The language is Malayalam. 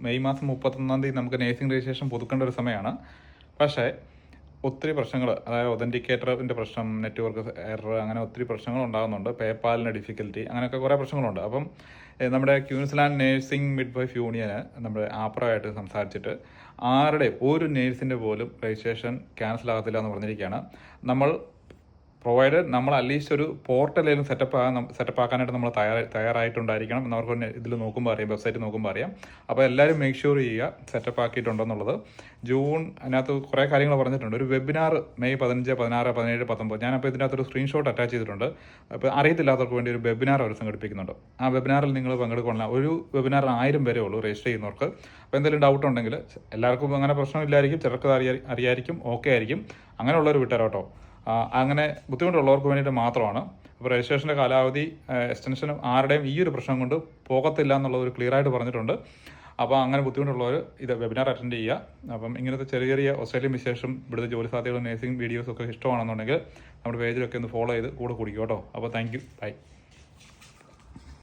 മെയ് മാസം മുപ്പത്തൊന്നാം തീയതി നമുക്ക് നേഴ്സിംഗ് രജിസ്ട്രേഷൻ പുതുക്കേണ്ട ഒരു സമയമാണ്. പക്ഷേ ഒത്തിരി പ്രശ്നങ്ങൾ അതായത് ഒതന്റിക്കേറ്ററിന്റെ പ്രശ്നം നെറ്റ്വർക്ക് എറർ അങ്ങനെ ഒത്തിരി പ്രശ്നങ്ങൾ ഉണ്ടാകുന്നുണ്ട്. പേപ്പാലിന്റെ ഡിഫിക്കൽറ്റി അങ്ങനെയൊക്കെ കുറേ പ്രശ്നങ്ങളുണ്ട്. അപ്പം നമ്മുടെ ക്യൂൻസ്ലാൻഡ് നേഴ്സിംഗ് മിഡ് വൈഫ് യൂണിയന് നമ്മുടെ ആപ്രമായിട്ട് സംസാരിച്ചിട്ട് ആരുടെ ഒരു നേഴ്സിന്റെ പോലും രജിസ്ട്രേഷൻ ക്യാൻസൽ ആകത്തില്ല എന്ന് പറഞ്ഞിരിക്കുകയാണ്. നമ്മൾ പ്രൊവൈഡഡ് നമ്മൾ അറ്റ്ലീസ്റ്റ് ഒരു പോർട്ടലേലും സെറ്റപ്പ് സെറ്റപ്പ് ആക്കാനായിട്ട് നമ്മൾ തയ്യാർ തയ്യാറായിട്ടുണ്ടായിരിക്കണം എന്ന് അവർക്ക് ഇതിൽ നോക്കുമ്പോൾ അറിയാം വെബ്സൈറ്റ് നോക്കുമ്പോൾ അറിയാം. അപ്പോൾ എല്ലാവരും മേക്ക് ഷുവർ ചെയ്യുക സെറ്റപ്പ് ആക്കിയിട്ടുണ്ടെന്നുള്ളത്. ജൂൺ അതിനകത്ത് കുറേ കാര്യങ്ങൾ പറഞ്ഞിട്ടുണ്ട്. ഒരു വെബിനാർ മെയ് പതിനഞ്ച് പതിനാറ് പതിനേഴ് പത്തൊമ്പത്. ഞാനപ്പോൾ ഇതിനകത്ത് ഒരു സ്ക്രീൻഷോട്ട് അറ്റാച്ച് ചെയ്തിട്ടുണ്ട്. അപ്പോൾ അറിയത്തില്ലാത്തവർക്ക് വേണ്ടി ഒരു വെബിനാർ അവർ സംഘടിപ്പിക്കുന്നുണ്ട്. ആ വെബിനാറിൽ നിങ്ങൾ പങ്കെടുക്കണം ഒരു വെബിനാറിൽ ആയിരം പേരേ ഉള്ളൂ രജിസ്റ്റർ ചെയ്യുന്നവർക്ക്. അപ്പോൾ എന്തെങ്കിലും ഡൗട്ട് ഉണ്ടെങ്കിൽ എല്ലാവർക്കും അങ്ങനെ പ്രശ്നമില്ലായിരിക്കും ചിലർക്ക് അറിയാ അറിയായിരിക്കും. ഓക്കെ ആയിരിക്കും. അങ്ങനെയുള്ളവർ വിട്ടുതരാം അങ്ങനെ ബുദ്ധിമുട്ടുള്ളവർക്ക് വേണ്ടിയിട്ട് മാത്രമാണ്. അപ്പോൾ രജിസ്ട്രേഷന്റെ കാലാവധി എക്സ്റ്റൻഷനും ആരുടെയും ഈ ഒരു പ്രശ്നം കൊണ്ട് പോകത്തില്ല എന്നുള്ളത് ഒരു ക്ലിയർ ആയിട്ട് പറഞ്ഞിട്ടുണ്ട്. അപ്പോൾ അങ്ങനെ ബുദ്ധിമുട്ടുള്ളവർ ഇത് വെബിനാർ അറ്റൻഡ് ചെയ്യുക. അപ്പം ഇങ്ങനത്തെ ചെറിയ ചെറിയ ഓസ്ട്രേലിയൻ വിശേഷം ഇവിടുത്തെ ജോലി സാധ്യതകളും നേഴ്സിംഗ് വീഡിയോസൊക്കെ ഇഷ്ടമാണെന്നുണ്ടെങ്കിൽ നമ്മുടെ പേജിലൊക്കെ ഒന്ന് ഫോളോ ചെയ്ത് കൂടെ കുടിക്കും കേട്ടോ. അപ്പോൾ താങ്ക് യു ബൈ